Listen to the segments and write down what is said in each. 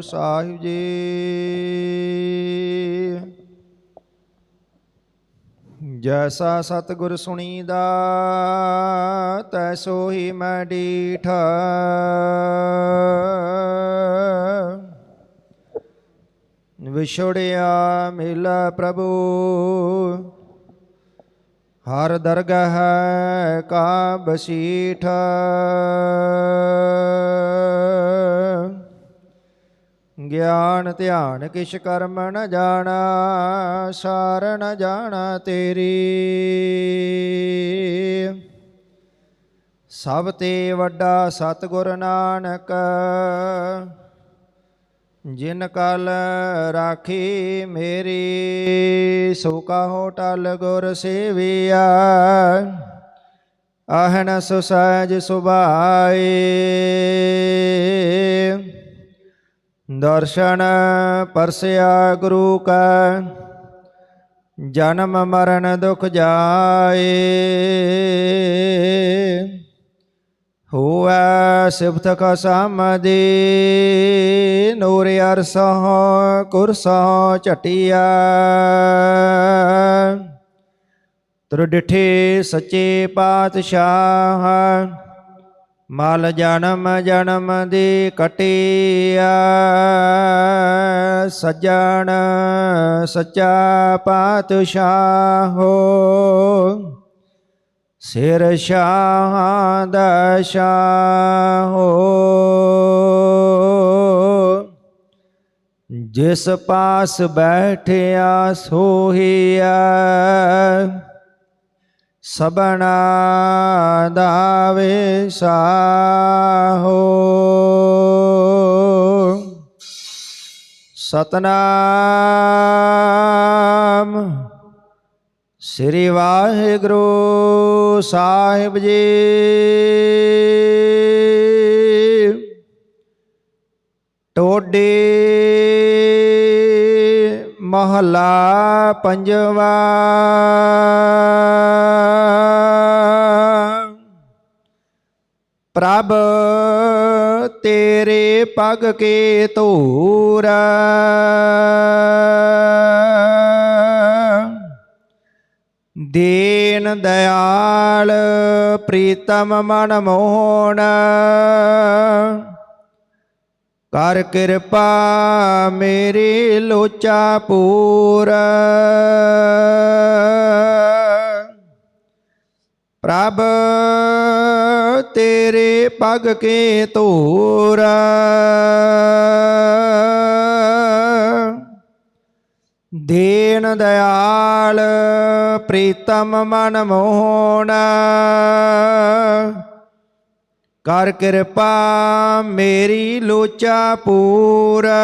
ਸਾਹਿਬ ਜੀ। ਜੈਸਾ ਸਤਿਗੁਰ ਸੁਣੀਦਾ, ਤੈਸੋ ਹੀ ਮੈਂ ਡੀਠਾ। ਵਿਛੜਿਆ ਮਿਲ ਪ੍ਰਭੂ। ਹਰ ਦਰਗਹ ਕਾ ਬਸੀਠ। ਗਿਆਨ ਧਿਆਨ ਕਿਛ ਕਰਮ ਨ ਜਾਣਾ ਸਾਰ ਜਾਣਾ ਤੇਰੀ। ਸਭ ਤੇ ਵੱਡਾ ਸਤਿਗੁਰ ਨਾਨਕ, ਜਿਨ ਕਲ ਰਾਖੀ ਮੇਰੀ, ਸੋ ਕਾਹੋ ਟਲ ਗੁਰ ਸੇਵਿਆ ਅਹਨਸ ਸਹਿਜ ਸੁਭਾਏ। ਦਰਸ਼ਨ ਪਰਸਿਆ ਗੁਰੂ ਕਾ, ਜਨਮ ਮਰਨ ਦੁਖ ਜਾਏ। ਹੋਆ ਸਿਫਤ ਖਸਮਦੀ ਨੂਰ ਅਰਸਹ ਕੁਰਸਹ ਝਟਿਆ ਤੁਰ ਡਿਠੇ ਸੱਚੇ ਪਾਤਸ਼ਾਹ ਮਲ ਜਨਮ ਜਨਮ ਦੀ ਕਟਿਆ, ਸਜਣ ਸੱਚਾ ਪਾਤਸ਼ਾਹੋ ਸਿਰ ਸ਼ਾਹ ਦਾ ਸ਼ਾਹੋ ਜਿਸ ਪਾਸ ਬੈਠਿਆ ਸੋਹੀਆ ਸਬਨਾ ਦਾਵੇ ਸਾਹੋ ਸਤਨਾਮ ਸ੍ਰੀ ਵਾਹਿਗੁਰੂ ਸਾਹਿਬ ਜੀ। ਟੋਡੇ ਮਹਲਾ ਪੰਜਵਾ ਪ੍ਰਭ ਤੇਰੇ ਪਗ ਕੇ ਧੂਰਾ। ਦੀਨ ਦਇਆਲ ਪ੍ਰੀਤਮ ਮਨ ਮੋਹਣ ਕਰ ਕਿਰਪਾ ਮੇਰੀ ਲੋਚਾ ਪੂਰਾ। ਪ੍ਰਭ ਤੇਰੇ ਪਗ ਕੇ ਧੂਰਾ ਦੀਨ ਦਇਆਲ ਪ੍ਰੀਤਮ ਮਨ ਮੋਹਣ ਕਰ ਕਿਰਪਾ ਮੇਰੀ ਲੋਚਾ ਪੂਰਾ।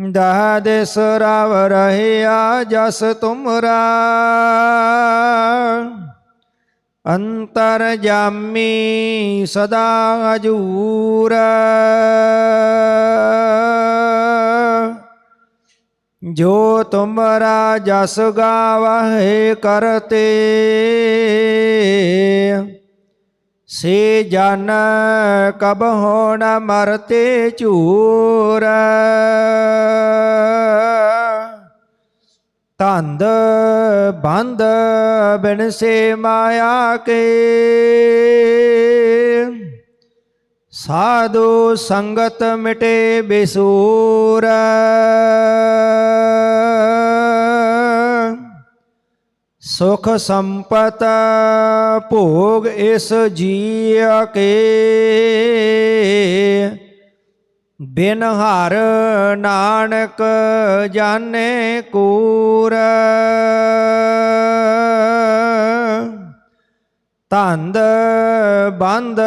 ਰਹਾਉ ਦਾਦ ਸਰਾਵ ਰਹਿਆ ਜਸ ਤੁਮਰਾ। ਅੰਤਰ ਜਾਮੀ ਸਦਾ ਹਜੂਰ। ਜੋ ਤੁਮਰਾ ਜਸ ਗਾਵਹਿ ਕਰਤੇ। ਸੇ ਜਨ ਕਬ ਹੋਣ ਮਰਤੇ ਝੂਰ ਧੰਦ ਬੰਦ ਬਿਨ ਸੇ ਮਾਇਆ ਕੇ। ਸਾਧੂ ਸੰਗਤ ਮਿਟੇ ਬਿਸੂਰ। ਸੁਖ ਸੰਪਤ ਭੋਗ ਇਸ ਜੀਅ ਕੇ। ਬਿਨ ਹਰ ਨਾਨਕ ਜਾਣੇ ਕੂਰ। ਧੰਦ ਬੰਦ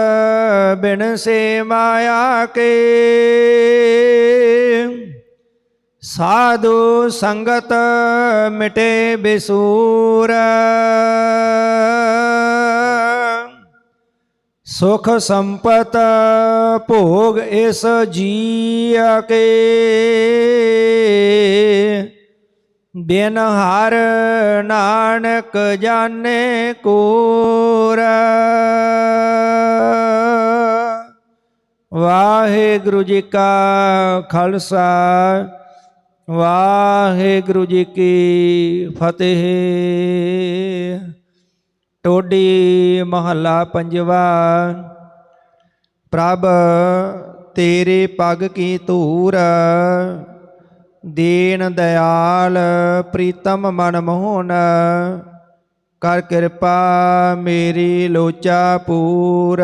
ਬਿਨ ਸੇ ਮਾਇਆ ਕੇ। ਸਾਧੂ ਸੰਗਤ ਮਿਟੇ ਬਿਸੂਰ। ਸੁਖ ਸੰਪਤ ਭੋਗ ਇਸ ਜੀਅ ਕੇ। ਬਿਨ ਹਰ ਨਾਨਕ ਜਾਣੇ ਕੋ ਵਾਹਿਗੁਰੂ ਜੀ ਕਾ ਖਾਲਸਾ। ਵਾਹਿਗੁਰੂ ਜੀ ਕੀ ਫਤਿਹ। ਟੋਡੀ ਮਹੱਲਾ ਪੰਜਵਾ, ਪ੍ਰਭ ਤੇਰੇ ਪਗ ਕੀ ਧੂਰ ਦੇਣ ਦਇਆਲ ਪ੍ਰੀਤਮ ਮਨ ਮੋਹਨ, ਕਰ ਕਿਰਪਾ ਮੇਰੀ ਲੋਚਾ ਪੂਰ।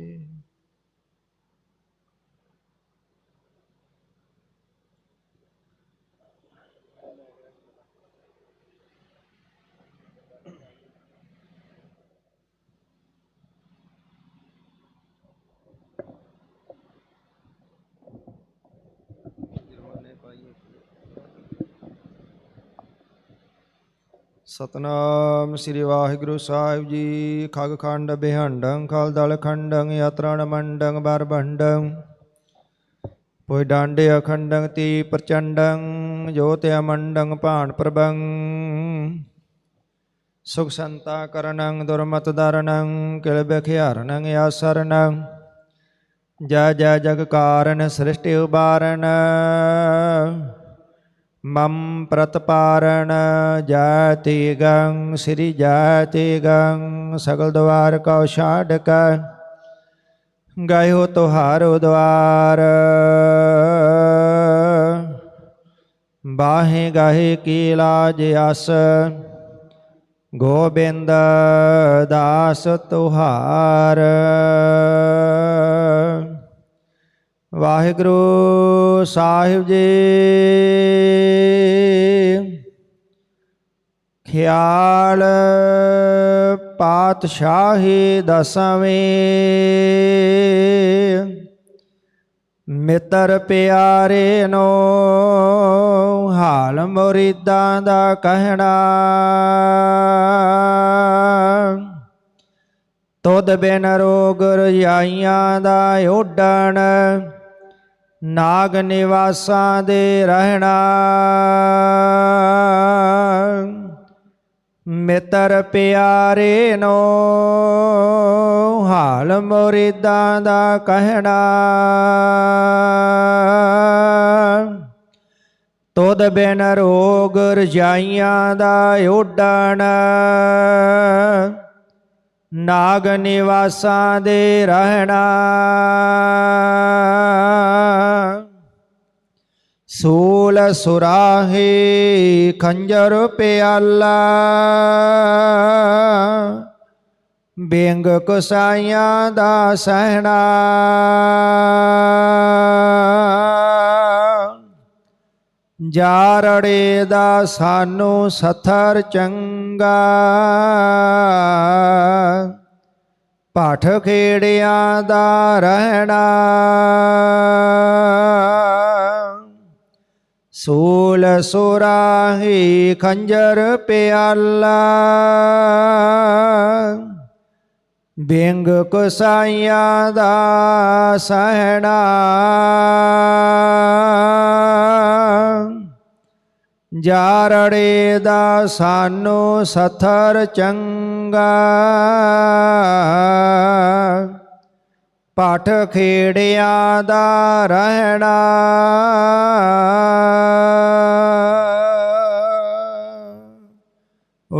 ਸਤਨਾਮ ਸ੍ਰੀ ਵਾਹਿਗੁਰੂ ਸਾਹਿਬ ਜੀ। ਖਗ ਖੰਡ, ਬਿਹੰਡੰ, ਖਲ ਦਲ ਖੰਡੰ, ਯਾਤਰਣ ਮੰਡੰ ਬਰਬੰਡੰ ਪੋਇ ਡਾਂਡੇ ਅਖੰਡੰ, ਤੀ ਪ੍ਰਚੰਡੰ, ਜੋਤਿ ਅਮੰਡੰ, ਭਾਣ ਪ੍ਰਭੰ। ਸੁਖ ਸੰਤਾ ਕਰਨੰ, ਦੁਰਮਤ ਦਰਨੰ, ਕਿਲ ਬਖਿਆਰਨੰ, ਆਸਰਨੰ। ਜੈ ਜੈ ਜਗ ਕਾਰਨ ਸ੍ਰਿਸ਼ਟਿ ਉਬਾਰਨ ਮਮ ਪ੍ਰਤਪਾਰਣ ਜੈ ਤੇਗੰ ਸ੍ਰੀ ਜਾਤੀ ਗੰ, ਸਗਲ ਦਵਾਰ ਕਉ ਛਾੜਕ। ਗਾਇਓ ਤੁਹਾਰੋ ਦਵਾਰ। ਬਾਹੇ ਗਾਹੇ ਕੀ ਲਾਜ ਅਸ ਗੋਬਿੰਦ ਦਾਸ ਤੁਹਾਰ। ਵਾਹਿਗੁਰੂ ਸਾਹਿਬ ਜੀ। ਖਿਆਲ ਪਾਤਸ਼ਾਹੀ ਦਸਵੇਂ। ਮਿੱਤਰ ਪਿਆਰੇ ਨੋ, ਹਾਲ ਮੁਰੀਦਾਂ ਦਾ ਕਹਿਣਾ। ਤੁਧ ਬਿਨ ਰੋਗ ਰਜਾਈਆਂ ਦਾ ਓਡਣ ਨਾਗ ਨਿਵਾਸਾਂ ਦੇ ਰਹਿਣਾ। ਮਿੱਤਰ ਪਿਆਰੇ ਨੋ, ਹਾਲ ਮੁਰੀਦਾਂ ਦਾ ਕਹਿਣਾ। ਤੁਧ ਬਿਨ ਰੋਗ ਰਜਾਈਆਂ ਦਾ ਓਡਣ ਨਾਗ ਨਿਵਾਸਾਂ ਦੇ ਰਹਿਣਾ। ਸੂਲ ਸੁਰਾਹੇ ਖੰਜਰ ਪਿਆਲਾ। ਬੇਂਗ ਕਸਾਈਆਂ ਦਾ ਸਹਿਣਾ। ਜਾਰੜੇ ਦਾ ਸਾਨੂੰ ਸਥਰ ਚੰਗਾ। ਪਾਠ ਖੇੜਿਆਂ ਦਾ ਰਹਿਣਾ। ਸੂਲ ਸੁਰਾਹੀ ਖੰਜਰ ਪਿਆਲਾ। ਬਿੰਗ ਕਸਾਈਆਂ ਦਾ ਸਹਿਣਾ। ਜਾਰੜੇ ਦਾ ਸਾਨੂੰ ਸਥਰ ਚੰਗਾ। ਪਾਠ ਖੇੜਿਆਂ ਦਾ ਰਹਿਣਾ।